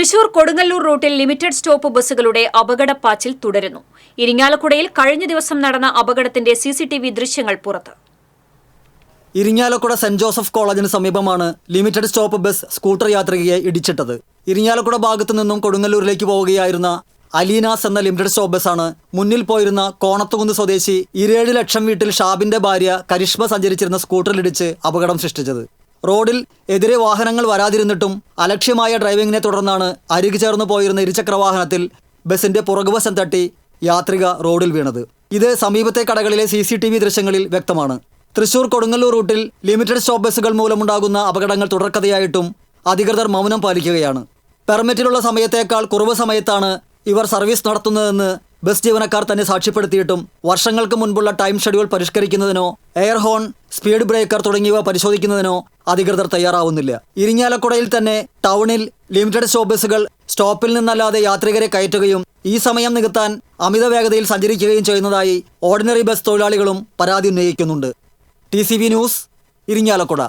തൃശൂർ കൊടുങ്ങല്ലൂർ റൂട്ടിൽ limited stop ബസ്സുകളുടെ അപകടപ്പാച്ചിൽ തുടരുന്നു. ഇരിങ്ങാലക്കുടയിൽ കഴിഞ്ഞ ദിവസം നടന്ന അപകടത്തിന്റെ സിസിടിവി ദൃശ്യങ്ങൾ പുറത്ത്. ഇരിങ്ങാലക്കുട സെന്റ് ജോസഫ് കോളേജിന് സമീപമാണ് ലിമിറ്റഡ് സ്റ്റോപ്പ് ബസ് സ്കൂട്ടർ യാത്രികയെ ഇടിച്ചിട്ടത്. ഇരിങ്ങാലക്കുട ഭാഗത്തു നിന്നും കൊടുങ്ങല്ലൂരിലേക്ക് പോവുകയായിരുന്ന അലീനാസ് എന്ന ലിമിറ്റഡ് സ്റ്റോപ്പ് ബസ്സാണ് മുന്നിൽ പോയിരുന്ന കോണത്തുകുന്ന് സ്വദേശി ഇരേഴ് ലക്ഷം വീട്ടിൽ ഷാബിന്റെ ഭാര്യ കരിഷ്മ സഞ്ചരിച്ചിരുന്ന സ്കൂട്ടറിലിടിച്ച് അപകടം സൃഷ്ടിച്ചത്. റോഡിൽ എതിരെ വാഹനങ്ങൾ വരാതിരുന്നിട്ടും അലക്ഷ്യമായ ഡ്രൈവിംഗിനെ തുടർന്നാണ് അരികു ചേർന്ന് പോയിരുന്ന ഇരുചക്ര വാഹനത്തിൽ ബസിന്റെ പുറകുവശം തട്ടി യാത്രിക റോഡിൽ വീണത്. ഇത് സമീപത്തെ കടകളിലെ സി സി ടി വി ദൃശ്യങ്ങളിൽ വ്യക്തമാണ്. തൃശൂർ കൊടുങ്ങല്ലൂർ റൂട്ടിൽ ലിമിറ്റഡ് സ്റ്റോപ്പ് ബസ്സുകൾ മൂലമുണ്ടാകുന്ന അപകടങ്ങൾ തുടർക്കഥയായിട്ടും അധികൃതർ മൗനം പാലിക്കുകയാണ്. പെർമിറ്റിലുള്ള സമയത്തേക്കാൾ കുറവ് സമയത്താണ് ഇവർ സർവീസ് നടത്തുന്നതെന്ന് ബസ് ജീവനക്കാർ തന്നെ സാക്ഷ്യപ്പെടുത്തിയിട്ടും വർഷങ്ങൾക്ക് മുൻപുള്ള ടൈം ഷെഡ്യൂൾ പരിഷ്കരിക്കുന്നതിനോ എയർ ഹോൺ സ്പീഡ് ബ്രേക്കർ തുടങ്ങിയവ പരിശോധിക്കുന്നതിനോ അധികൃതർ തയ്യാറാവുന്നില്ല. ഇരിങ്ങാലക്കുടയിൽ തന്നെ ടൗണിൽ ലിമിറ്റഡ് സ്റ്റോപ്പ് സ്റ്റോപ്പിൽ നിന്നല്ലാതെ യാത്രികരെ കയറ്റുകയും ഈ സമയം നികത്താൻ അമിത വേഗതയിൽ സഞ്ചരിക്കുകയും ചെയ്യുന്നതായി ഓർഡിനറി ബസ് തൊഴിലാളികളും പരാതി ഉന്നയിക്കുന്നുണ്ട്. T news Irinjalakuda.